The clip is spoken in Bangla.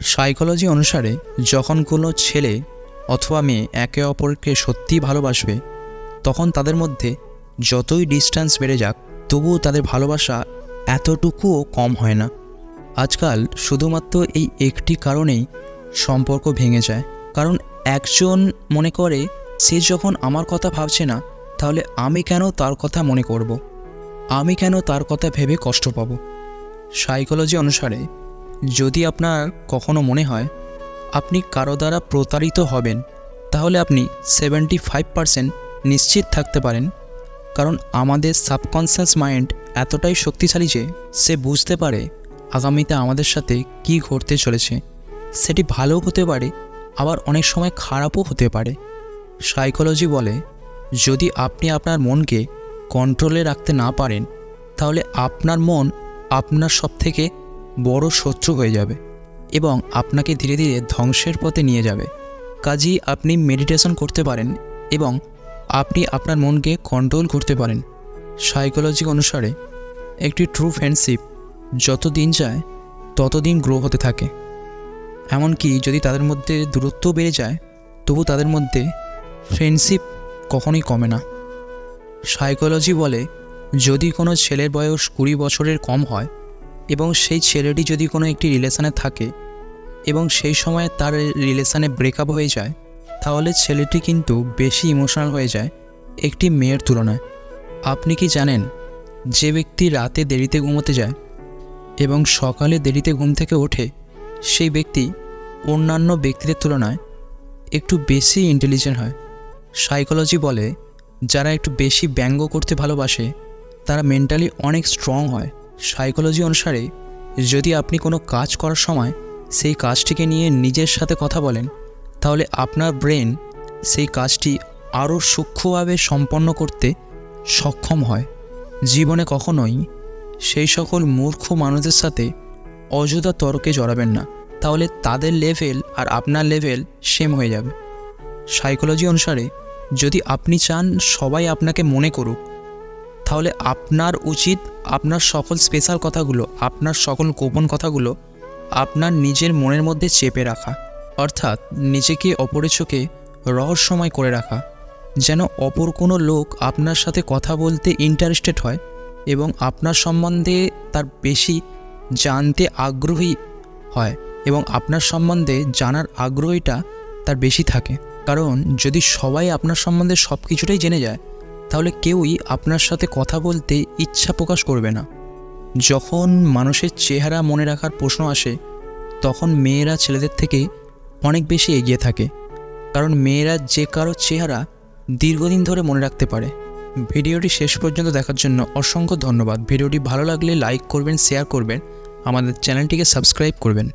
সাইকোলজি অনুসারে, যখন কোনো ছেলে অথবা মেয়ে একে অপরকে সত্যিই ভালোবাসবে, তখন তাদের মধ্যে যতই ডিস্ট্যান্স বেড়ে যাক, তবুও তাদের ভালোবাসা এতটুকুও কম হয় না। আজকাল শুধুমাত্র এই একটি কারণেই সম্পর্ক ভেঙে যায়। কারণ একজন মনে করে, সে যখন আমার কথা ভাবছে না, তাহলে আমি কেন তার কথা মনে করব? আমি কেন তার কথা ভেবে কষ্ট পাব? সাইকোলজি অনুসারে যদি আপনার কখনো মনে হয় আপনি কারও দ্বারা প্রতারিত হবেন, তাহলে আপনি সেভেন্টি ফাইভ পারসেন্ট নিশ্চিত থাকতে পারেন। কারণ আমাদের সাবকনসিয়াস মাইন্ড এতটাই শক্তিশালী যে সে বুঝতে পারে আগামীতে আমাদের সাথে কি ঘটতে চলেছে। সেটি ভালোও হতে পারে, আবার অনেক সময় খারাপও হতে পারে। সাইকোলজি বলে, যদি আপনি আপনার মনকে কন্ট্রোলে রাখতে না পারেন, তাহলে আপনার মন আপনার সবথেকে বড় শত্রু হয়ে যাবে এবং আপনাকে ধীরে ধীরে ধ্বংসের পথে নিয়ে যাবে। কাজেই আপনি মেডিটেশন করতে পারেন এবং আপনি আপনার মনকে কন্ট্রোল করতে পারেন। সাইকোলজি অনুসারে, একটি ট্রু ফ্রেন্ডশিপ যত দিন যায় তত দিন গ্রো হতে থাকে। এমনকি যদি তাদের মধ্যে দূরত্ব বেড়ে যায়, তবু তাদের মধ্যে ফ্রেন্ডশিপ কখনোই কমে না। সাইকোলজি বলে, যদি কোনো ছেলের বয়স কুড়ি বছরের কম হয় এবং সেই ছেলেটি যদি কোনো একটি রিলেশানে থাকে এবং সেই সময় তার রিলেশানে ব্রেকআপ হয়ে যায়, তাহলে ছেলেটি কিন্তু বেশি ইমোশনাল হয়ে যায় একটি মেয়ের তুলনায়। আপনি কি জানেন যে ব্যক্তি রাতে দেরিতে ঘুমোতে যায় এবং সকালে দেরিতে ঘুম থেকে ওঠে, সেই ব্যক্তি অন্যান্য ব্যক্তিদের তুলনায় একটু বেশি ইন্টেলিজেন্ট হয়। সাইকোলজি বলে, যারা একটু বেশি ব্যঙ্গ করতে ভালোবাসে, তারা মেন্টালি অনেক স্ট্রং হয়। সাইকোলজি অনুসারে, যদি আপনি কোনো কাজ করার সময় সেই কাজটিকে নিয়ে নিজের সাথে কথা বলেন, তাহলে আপনার ব্রেন সেই কাজটি আরও সূক্ষ্মভাবে সম্পন্ন করতে সক্ষম হয়। জীবনে কখনোই সেই সকল মূর্খ মানুষদের সাথে অযথা তর্কে জড়াবেন না। তাহলে তাদের লেভেল আর আপনার লেভেল সেম হয়ে যাবে। সাইকোলজি অনুসারে, যদি আপনি চান সবাই আপনাকে মনে করুক তাহলে আপনার উচিত, আপনার সকল স্পেশাল কথাগুলো, আপনার সকল গোপন কথাগুলো আপনার নিজের মনের মধ্যে চেপে রাখা। অর্থাৎ নিজেকে অপরের চোখে রহস্যময় করে রাখা। যেন অপর কোনো লোক আপনার সাথে কথা বলতে ইন্টারেস্টেড হয় এবং আপনার সম্বন্ধে তার বেশি জানতে আগ্রহী হয় এবং আপনার সম্বন্ধে জানার আগ্রহীটা তার বেশি থাকে। কারণ যদি সবাই আপনার সম্বন্ধে সব কিছুটাই জেনে যায় তাহলে কেউই আপনার সাথে কথা বলতে ইচ্ছা প্রকাশ করবে না। যখন মানুষের চেহারা মনে রাখার প্রশ্ন আসে, তখন মেয়েরা ছেলেদের থেকে অনেক বেশি এগিয়ে থাকে। কারণ মেয়েরা যে কারও চেহারা দীর্ঘদিন ধরে মনে রাখতে পারে। ভিডিওটি শেষ পর্যন্ত দেখার জন্য অসংখ্য ধন্যবাদ। ভিডিওটি ভালো লাগলে লাইক করবেন, শেয়ার করবেন। আমাদের চ্যানেলটিকে সাবস্ক্রাইব করবেন।